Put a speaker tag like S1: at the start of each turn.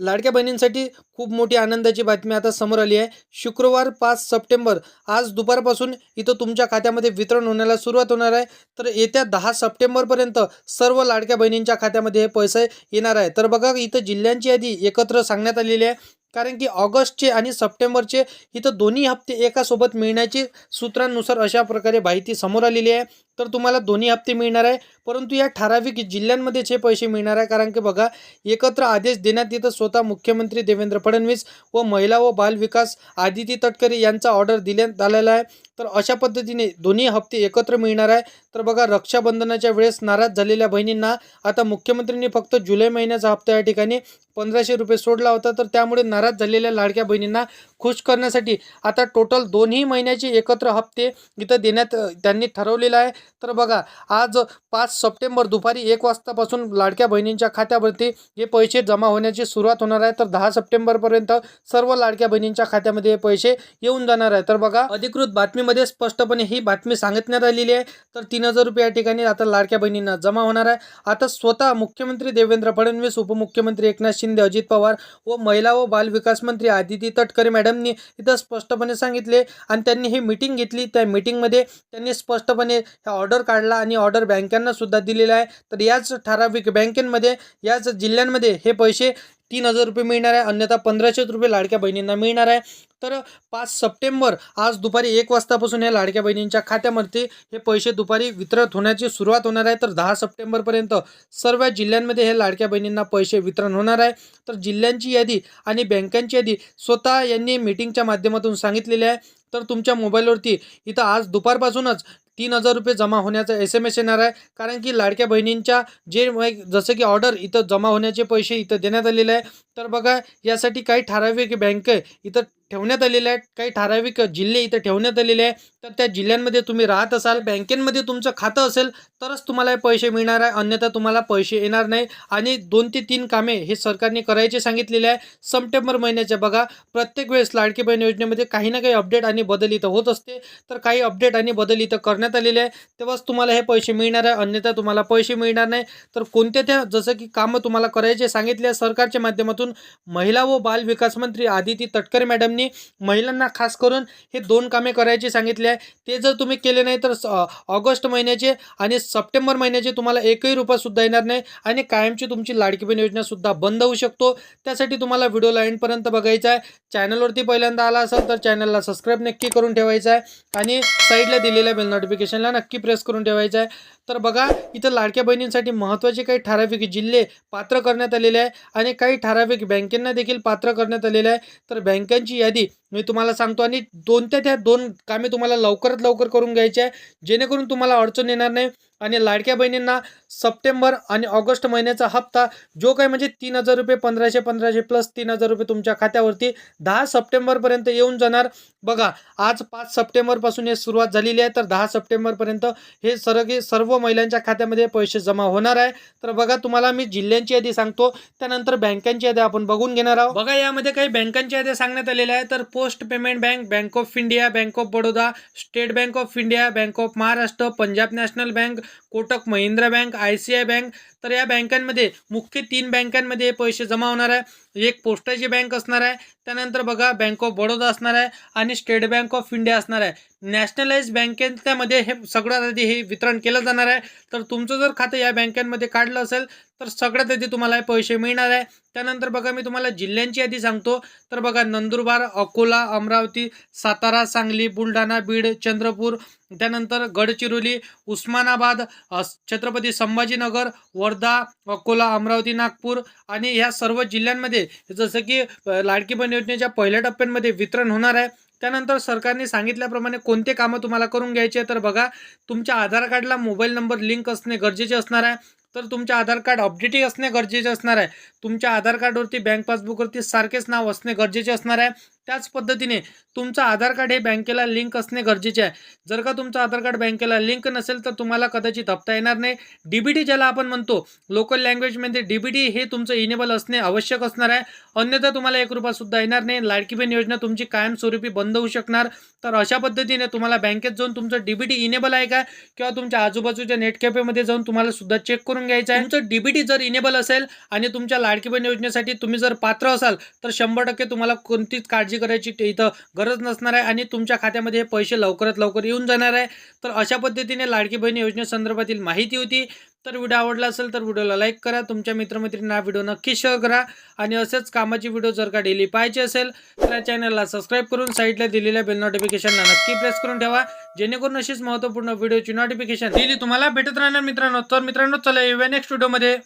S1: लाडक्या बहिणींसाठी खूप मोठी आनंदाची बातमी आता समोर आली आहे. शुक्रवार पाच सप्टेंबर आज दुपारपासून इथं तुमच्या खात्यामध्ये वितरण होण्याला सुरुवात होणार आहे. तर येत्या दहा सप्टेंबरपर्यंत सर्व लाडक्या बहिणींच्या खात्यामध्ये हे पैसे येणार आहे. तर बघा इथं जिल्ह्यांची यादी एकत्र सांगण्यात आलेली आहे. कारण की ऑगस्टचे आणि सप्टेंबरचे इथं दोन्ही हप्ते एकासोबत मिळण्याची सूत्रांनुसार अशा प्रकारे माहिती समोर आलेली आहे. तर तुम्हाला दोन्ही हप्ते मिळणार आहे. परंतु या ठराविक जिल्ह्यांमध्येच हे पैसे मिळणार आहे. कारण की बघा एकत्र आदेश देण्यात येतं. स्वतः मुख्यमंत्री देवेंद्र फडणवीस व महिला व बालविकास आदिती तटकरे यांचा ऑर्डर दिल्यात आलेला आहे. तर अशा पद्धतीने दोन्ही हप्ते एकत्र मिळणार आहे. तर बघा रक्षाबंधनाच्या वेळेस नाराज झालेल्या बहिणींना आता मुख्यमंत्र्यांनी फक्त जुलै महिन्याचा हप्ता या ठिकाणी पंधराशे रुपये सोडला होता. तर त्यामुळे नाराज झालेल्या लाडक्या बहिणींना खुश करण्यासाठी आता टोटल दोन्ही महिन्याचे एकत्र हप्ते इथं देण्यात त्यांनी ठरवलेलं आहे. तर बघा आज पाच सप्टेंबर दुपारी एक वाजतापासून लाडक्या बहिणींच्या खात्यावरती हे पैसे जमा होण्याची सुरुवात होणार आहे. तर दहा सप्टेंबरपर्यंत सर्व लाडक्या बहिणींच्या खात्यामध्ये हे पैसे येऊन जाणार आहे. तर बघा अधिकृत बातमीमध्ये स्पष्टपणे ही बातमी सांगण्यात आलेली आहे. तर तीन हजार रुपये या ठिकाणी आता लाडक्या बहिणींना जमा होणार आहे. आता स्वतः मुख्यमंत्री देवेंद्र फडणवीस उपमुख्यमंत्री एकनाथ शिंदे अजित पवार व महिला व बाल विकास मंत्री आदिती तटकरे मॅडमनी इथं स्पष्टपणे सांगितले आणि त्यांनी ही मीटिंग घेतली. त्या मीटिंगमध्ये त्यांनी स्पष्टपणे ऑर्डर काढला आणि ऑर्डर बँकांना सुद्धा दिलेला आहे. तर याच ठराविक बँकेमध्ये याच जिल्ह्यांमध्ये हे पैसे तीन हजार रुपये मिळणार आहे. अन्यथा पंधराशे रुपये लाडक्या बहिणींना मिळणार आहे. तर पाच सप्टेंबर आज दुपारी एक वाजतापासून या लाडक्या बहिणींच्या खात्यामध्ये हे पैसे दुपारी वितरित होण्याची सुरुवात होणार आहे. तर दहा सप्टेंबरपर्यंत सर्व जिल्ह्यांमध्ये हे लाडक्या बहिणींना पैसे वितरण होणार आहे. तर जिल्ह्यांची यादी आणि बँकांची यादी स्वतः यांनी मीटिंगच्या माध्यमातून सांगितलेली आहे. तर तुमच्या मोबाईलवरती इथं आज दुपारपासूनच तीन हजार रुपये जमा होण्याचा एस एम एस येणार आहे. कारण की लाडक्या बहिणींच्या जे जसं की ऑर्डर इथं जमा होण्याचे पैसे इथं देण्यात आलेले आहे. तर बघा यासाठी काही ठराविक बँक इथं ठेवण्यात आलेले आहेत काही ठराविक जिल्हे इथं ठेवण्यात आलेले आहे तर त्या जिल्ह्यांमध्ये तुम्ही राहत असाल बँकेमध्ये तुमचं खातं असेल तरच तुम्हाला हे पैसे मिळणार आहे अन्यथा तुम्हाला पैसे येणार नाही. आणि दोन ते तीन कामे हे सरकारने करायचे सांगितलेले आहे. सप्टेंबर महिन्याच्या बघा प्रत्येक वेळेस लाडकी बहीण योजनेमध्ये काही ना काही अपडेट आणि बदल इथं होत असते. तर काही अपडेट आणि बदल इथं करण्यात आलेले आहे. तेव्हाच तुम्हाला हे पैसे मिळणार आहे अन्यथा तुम्हाला पैसे मिळणार नाही. तर कोणत्या त्या जसं की कामं तुम्हाला करायचे सांगितले आहे सरकारच्या माध्यमातून महिला व बाल विकास मंत्री आदिती तटकरे मॅडमनी महिलांना खास करून हे दोन कामे करायची सांगितले आहे. ते जर तुम्ही केले नाही तर ऑगस्ट महिन्याचे आणि सप्टेंबर महिन्याचे तुम्हाला एकही रुपयासुद्धा येणार नाही आणि कायमची तुमची लाडकी बहीण योजनासुद्धा बंद होऊ शकतो. त्यासाठी तुम्हाला व्हिडिओला एंडपर्यंत बघायचा आहे. चॅनलवरती पहिल्यांदा आला असेल तर चॅनलला सबस्क्राईब नक्की करून ठेवायचं आहे आणि साईडला दिलेल्या बेल नोटिफिकेशनला नक्की प्रेस करून ठेवायचं आहे. तर बघा इथं लाडक्या बहिणींसाठी महत्त्वाचे काही ठराविक जिल्हे पात्र करण्यात आलेले आहे आणि काही ठराविक बँकेंना देखील पात्र करण्यात आलेलं आहे. तर बँकांची यादी मी तुम्हाला सांगतो आणि दोन ते त्या दोन कामे तुम्हाला लवकरात लवकर करून घ्यायची आहे. जेणेकरून तुम्हाला अडचण येणार नाही आणि लाडक्या बहिणींना सप्टेंबर आणि ऑगस्ट महिन्याचा हप्ता जो काही म्हणजे तीन हजार रुपये पंधराशे पंधराशे प्लस तीन हजार रुपये तुमच्या खात्यावरती दहा सप्टेंबरपर्यंत येऊन जाणार. बघा आज पाच सप्टेंबरपासून हे सुरुवात झालेली आहे. तर दहा सप्टेंबरपर्यंत हे सर्व सर्व महिलांच्या खात्यामध्ये पैसे जमा होणार आहे. तर बघा तुम्हाला मी जिल्ह्यांची यादी सांगतो. त्यानंतर बँकांची यादी आपण बघून घेणार आहोत. बघा यामध्ये काही बँकांची यादी सांगण्यात आलेल्या आहे. तर post payment bank bank of India bank of Baroda state bank of India bank of Maharashtra Punjab national bank Kotak Mahindra bank I C I bank तर या बँकांमध्ये मुख्य तीन बँकांमध्ये पैसे जमा होणार आहे. एक पोस्टाची बँक असणार आहे. त्यानंतर बघा बँक ऑफ बडोदा असणार आहे आणि स्टेट बँक ऑफ इंडिया असणार आहे. नॅशनलाइज बँकेमध्ये हे सगळ्यात आधी हे वितरण केलं जाणार आहे. तर तुमचं जर खातं या बँकांमध्ये काढलं असेल तर सगळ्यात आधी तुम्हाला हे पैसे मिळणार आहे. त्यानंतर बघा मी तुम्हाला जिल्ह्यांची यादी सांगतो. तर बघा नंदुरबार अकोला अमरावती सातारा सांगली बुलढाणा बीड चंद्रपूर त्यानंतर गडचिरोली उस्मानाबाद छत्रपती संभाजीनगर वर्धा अकोला अमरावती नागपूर आणि ह्या सर्व जिल्ह्यांमध्ये जसं की लाडकी बहीण योजनेच्या पहिल्या टप्प्यांमध्ये वितरण होणार आहे. त्यानंतर सरकारने सांगितल्याप्रमाणे कोणते कामं तुम्हाला करून घ्यायचे तर बघा तुमच्या आधार कार्डला मोबाईल नंबर लिंक असणे गरजेचे असणार आहे. तर तुमच्या आधार कार्ड अपडेटिंग असणे गरजेचे असणार आहे. तुमच्या आधार कार्डवरती बँक पासबुकवरती सारखेच नाव असणे गरजेचे असणार आहे. त्याच पद्धतीने तुमचं आधार कार्ड हे बँकेला लिंक असणे गरजेचे आहे. जर का तुमचं आधार कार्ड बँकेला लिंक नसेल तर तुम्हाला कदाचित हप्ता येणार नाही. डीबीटी ज्याला आपण म्हणतो लोकल लँग्वेजमध्ये डीबीटी हे तुमचं इनेबल असणे आवश्यक असणार आहे. अन्यथा तुम्हाला एक रुपयासुद्धा येणार नाही. लाडकी बहीण योजना तुमची कायमस्वरूपी बंद होऊ शकणार. तर अशा पद्धतीने तुम्हाला बँकेत जाऊन तुमचं डीबीटी इनेबल आहे का? किंवा तुमच्या आजूबाजूच्या नेट कॅफेमध्ये जाऊन तुम्हाला सुद्धा चेक करून घ्यायचं आहे. तुमचं डीबीटी जर इनेबल असेल आणि तुमच्या लाडकी बहीण योजनेसाठी तुम्ही जर पात्र असाल तर शंभर टक्के तुम्हाला कोणतीच काळजी करायची इथं गरज नसणार आहे आणि तुमच्या खात्यामध्ये हे पैसे लवकरात लवकर येऊन जाणार आहे. तर अशा पद्धतीने लाडकी बहीण योजनेसंदर्भातील माहिती होती. तर व्हिडिओ आवडला असेल तर व्हिडिओला लाईक करा तुमच्या मित्रमैत्रिणींना व्हिडिओ नक्की शेअर करा आणि असेच कामाची व्हिडिओ जर का डेली पाहिजे असेल तर या चॅनलला सबस्क्राईब करून साईडला दिलेल्या बेल नोटिफिकेशनला नक्की प्रेस करून ठेवा. जेणेकरून अशीच महत्त्वपूर्ण व्हिडिओची नोटिफिकेशन दिली तुम्हाला भेटत राहणार मित्रांनो. तर मित्रांनो चला येऊया नेक्स्ट व्हिडिओमध्ये